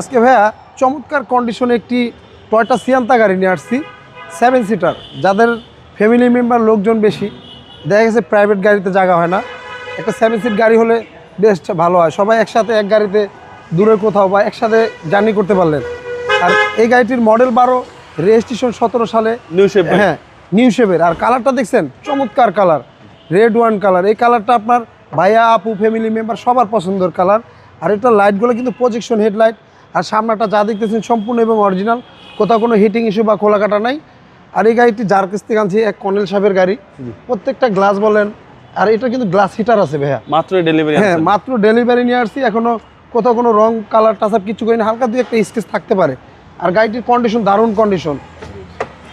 আজকে ভাইয়া চমৎকার কন্ডিশনে একটি টয়টা সিয়ান্তা গাড়ি নিয়ে আসছি সেভেন সিটার যাদের ফ্যামিলি মেম্বার লোকজন বেশি দেখা গেছে প্রাইভেট গাড়িতে জায়গা হয় না। একটা সেভেন সিট গাড়ি হলে বেস্ট ভালো হয়। সবাই একসাথে এক গাড়িতে দূরে কোথাও বা একসাথে জার্নি করতে পারলেন। আর এই গাড়িটির মডেল বারো রেজিস্ট্রেশন সতেরো সালে। নিউ শেপ হ্যাঁ নিউ শেপের আর কালারটা দেখছেন চমৎকার কালার রেড ওয়ান কালার এই কালারটা আপনার ভাইয়া আপু ফ্যামিলি মেম্বার সবার পছন্দের কালার আর এটা লাইটগুলো কিন্তু প্রজেকশন হেডলাইট আর সামনাটা যা দেখতেছেন সম্পূর্ণ এবং অরিজিনাল কোথাও কোনো হিটিং ইস্যু বা খোলা কাটা নাই। আর এই গাড়িটি যার কাছ থেকে আনছি এক কর্নেল সাহেবের গাড়ি। প্রত্যেকটা গ্লাস বলেন আর এটা কিন্তু গ্লাস হিটার আছে ভাইয়া। মাত্র ডেলিভারি হ্যাঁ মাত্র ডেলিভারি নিয়ে আসছি এখনও কোথাও কোনো রং কালার টাচাপ কিছু করিনি হালকা দুই একটা স্কেচ থাকতে পারে। আর গাড়িটির কন্ডিশন দারুণ কন্ডিশন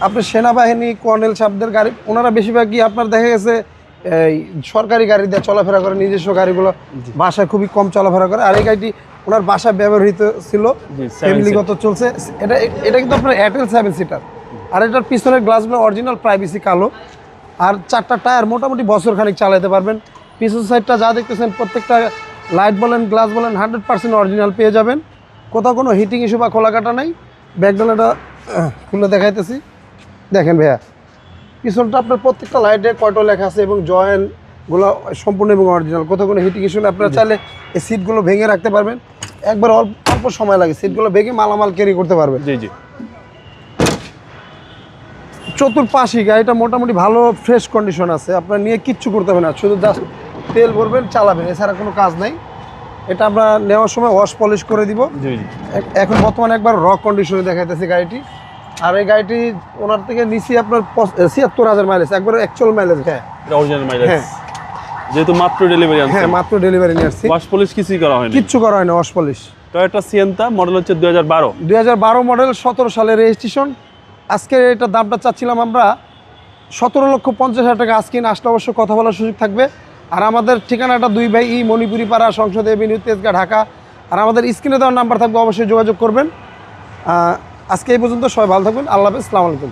আপনার সেনাবাহিনী কর্নেল সাহেবদের গাড়ি ওনারা বেশিরভাগই আপনার দেখা গেছে এই সরকারি গাড়ি দিয়ে চলাফেরা করে নিজস্ব গাড়িগুলো বাসায় খুবই কম চলাফেরা করে। আর এই গাড়িটি ওনার বাসায় ব্যবহৃত ছিল ফ্যামিলিগত চলছে। এটা এটা কিন্তু আপনার এয়ারটেল সেভেন সিটার আর এটার পিছনের গ্লাসগুলো অরিজিনাল প্রাইভেসি কালো। আর চারটা টায়ার মোটামুটি বছর খানিক চালাতে পারবেন। পিছন সাইডটা যা দেখতেছেন প্রত্যেকটা লাইট বলেন গ্লাস বলেন হান্ড্রেড পার্সেন্ট অরিজিনাল পেয়ে যাবেন। কোথাও কোনো হিটিং ইস্যু বা খোলা কাটা নাই ব্যাকডালাটা খুলে দেখাইতেছি। দেখেন ভাইয়া পিছনটা আপনার প্রত্যেকটা লাইটে কয়টো লেখা আছে এবং জয়েন্টগুলো সম্পূর্ণ এবং অরিজিনাল কোথাও কোনো হিটিং ইস্যু আপনারা চাইলে এই সিটগুলো ভেঙে রাখতে পারবেন। একবার অল্প অল্প সময় লাগে। সিটগুলো ভেঙে মালামাল ক্যারি করতে পারবেন জি জি। চতুর্পাশই গাড়িটা মোটামুটি ভালো ফ্রেশ কন্ডিশন আছে। আপনার নিয়ে কিচ্ছু করতে হবে না শুধু জাস্ট তেল ভরবেন চালাবেন। এছাড়া কোনো কাজ নাই। এটা আমরা নেওয়ার সময় ওয়াশ পলিশ করে দিব। জি জি। এখন বর্তমানে একবার র কন্ডিশনে দেখাইতেছি গাড়িটি। আর এই গাড়িটি ওনার থেকে নিচে আপনার ছিয়াত্তর হাজার মাইলেজ একবার অ্যাকচুয়াল মাইলেজ হ্যাঁ অরিজিনাল মাইলেজ হ্যাঁ। যেহেতু মাত্র ডেলিভারি আনছে হ্যাঁ মাত্র ডেলিভারি নিয়ে আসছি। ওয়াশ পলিশ কিছুই করা হয়নি। কিচ্ছু করা হয় না wash polish Toyota Sienta model হচ্ছে দুই হাজার বারো। দুই হাজার বারো মডেল সতেরো সালের রেজিস্ট্রেশন আজকে এটার দামটা চাচ্ছিলাম আমরা সতেরো লক্ষ পঞ্চাশ হাজার টাকা। আজকে আসলে অবশ্য কথা বলার সুযোগ থাকবে। আর আমাদের ঠিকানাটা দুই ভাই ই মণিপুরি পাড়া সংসদ এভিনিউ তেজগা ঢাকা। আর আমাদের স্ক্রিনে দেওয়ার নাম্বার থাকবে অবশ্যই যোগাযোগ করবেন। আজকে এই পর্যন্ত সবাই ভালো থাকবেন। আল্লাহ হাফেজ আলাইকুম।